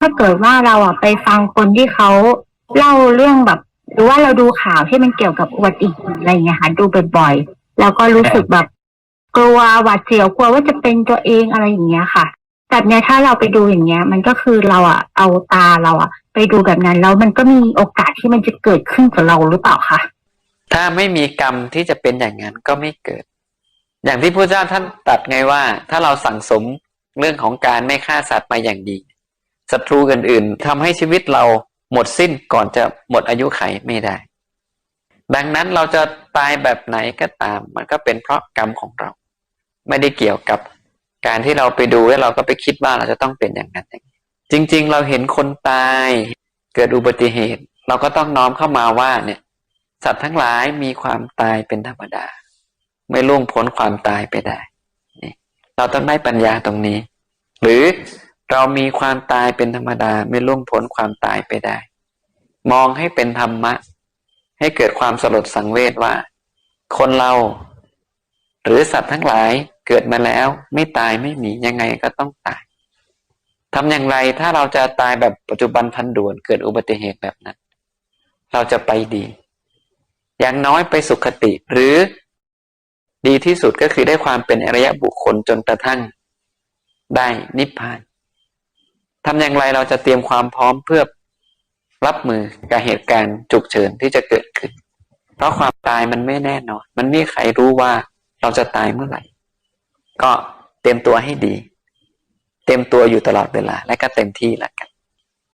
ถ้าเกิดว่าเราอะไปฟังคนที่เขาเล่าเรื่องแบบ หรือว่าเราดูข่าวที่มันเกี่ยวกับอุบัติเหตุอะไรเงี้ยค่ะดูบ่อยๆแล้วก็รู้สึกแบบ กลัวหวาดเสียวกลัวว่าจะเป็นตัวเองอะไรอย่างเงี้ยค่ะแบบเนี้ยถ้าเราไปดูอย่างเงี้ย มันก็คือเราอะเอาตาเราอะ ไปดูแบบนั้นแล้วมันก็มีโอกาสที่มันจะเกิดขึ้นกับเราหรือเปล่าคะถ้าไม่มีกรรมที่จะเป็นอย่างนั้นก็ไม่เกิด อย่างที่พระเจ้าท่านตรัสไงว่า ถ้าเราสั่งสมเรื่องของการไม่ฆ่าสัตว์มาอย่างดี ศัตรูอื่นๆทำให้ชีวิตเราหมดสิ้นก่อนจะหมดอายุไขไม่ได้ ดังนั้นเราจะตายแบบไหนก็ตาม มันก็เป็นเพราะกรรมของเรา ไม่ได้เกี่ยวกับการที่เราไปดูแล้วเราก็ไปคิดว่าเราจะต้องเป็นอย่างนั้นอย่างนี้จริง ๆ เราเห็นคนตายเกิดอุบัติเหตุ เราก็ต้องน้อมเข้ามาว่าเนี่ย สัตว์ทั้งหลายมีความตายเป็นธรรมดา ไม่ล่วงพ้นความตายไปได้ เราต้องได้ปัญญาตรงนี้ หรือ เรามีความตายเป็นธรรมดาไม่ล่วงพ้นความตายไปได้ มองให้เป็นธรรมะ ให้เกิดความสลดสังเวชว่า คนเรา หรือสัตว์ทั้งหลายเกิดมาแล้ว ไม่ตายไม่มียังไงก็ต้องตายทำอย่างไรถ้าเราจะตายแบบปัจจุบันทันด่วนเกิดอุบัติเหตุแบบนั้น เราจะไปดี อย่างน้อยไปสุขติ หรือดีที่สุดก็คือได้ความเป็นอริยบุคคลจนกระทั่ง ได้นิพพาน ทำอย่างไรเราจะเตรียมความพร้อมเพื่อรับมือกับเหตุการณ์ฉุกเฉินที่จะเกิดขึ้น เพราะความตายมันไม่แน่นอน มันไม่ใครรู้ว่าเราจะตายเมื่อไหร่ ก็เตรียมตัวให้ดี เตรียมตัวอยู่ตลอดเวลา และก็เต็มที่แล้วกัน